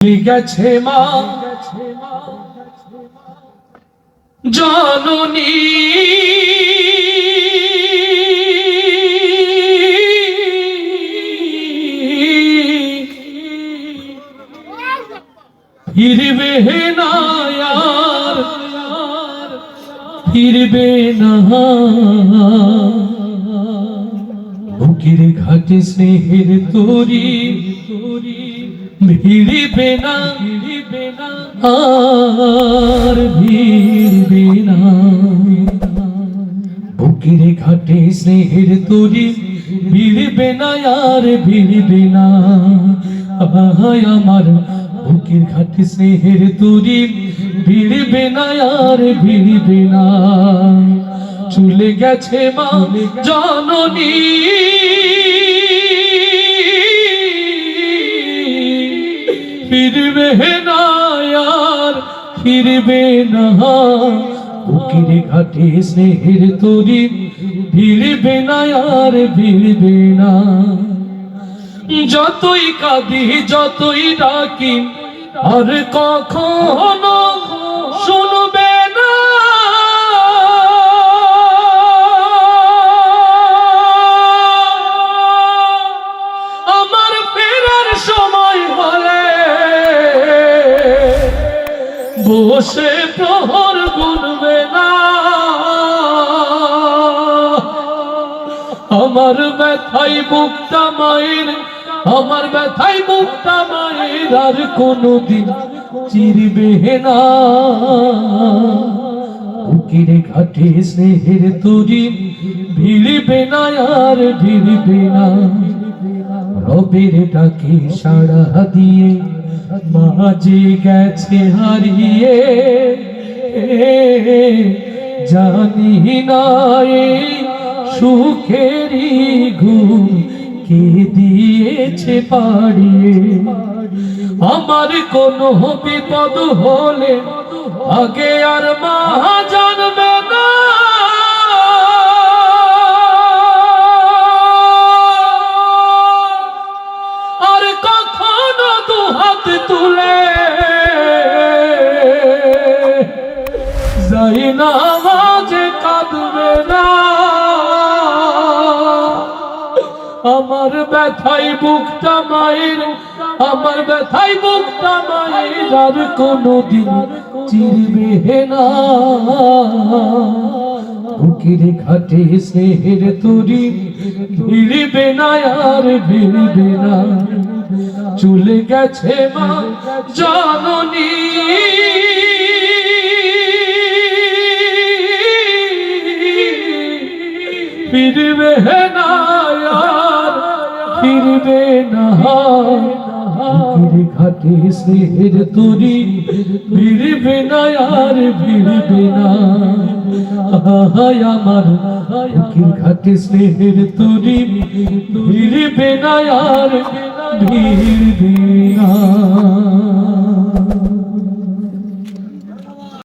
গেছে মা? জননী। ফিরবে না ফিরবে না। বুকের ঘাটে স্নেহের তরি না ভিড়বে না, আর ভিড়বে না। বুকের ঘাটে স্নেহের তরি, ভিড়বে না, আর ভিড়বে না। আহায় আমার বুকের ঘাটে স্নেহের তরি, ভিড়বে না, আর ভিড়বে না। চলে গেছে মা, জননী। ফিরবে না আর ফিরবে না। বুকের ঘাটে স্নেহের তরি ভিড়বে না আর ভিড়বে না। যতই কাঁদি, যতই ডাকি, আর কখনো শুনবে না। আমার ফেরার সময় হলে বসে প্রহর গুনবে না। আমার ব্যথাই বুকটা মায়ের, আমার ব্যথাই বুকটা মায়ের আর কোনদিন চিরবে না। বুকের ঘাটে স্নেহের তরি ভিড়বে না আর ভিড়বে না। রবের ডাকে সাড়া দিয়ে মাঝে গেছে হারিয়ে, জানি না এই সুখেরই ঘুম কে দিয়েছে পাড়িয়ে। আমার কোনো বিপদ হলে আগে আর মা জানবে না। আর কখনো দু হাত তুলে। যাই না মাঝে কাঁদবে না। আমার ব্যথাই বুকটা মায়ের আমার ব্যথাই বুকটা মায়ের আর কোনদিন চিরবে না। বুকের ঘাটে স্নেহের তরি ভিড়বে না আর ভিড়বে না। চলে গেছে মা জননী। ফিরবে না ফিরবে না ঘাটে স্নেহের তরি, ফিরবে না আর ফিরবে না। আমার ঘাটে স্নেহের তরি, ফিরবে না আর ফিরবে না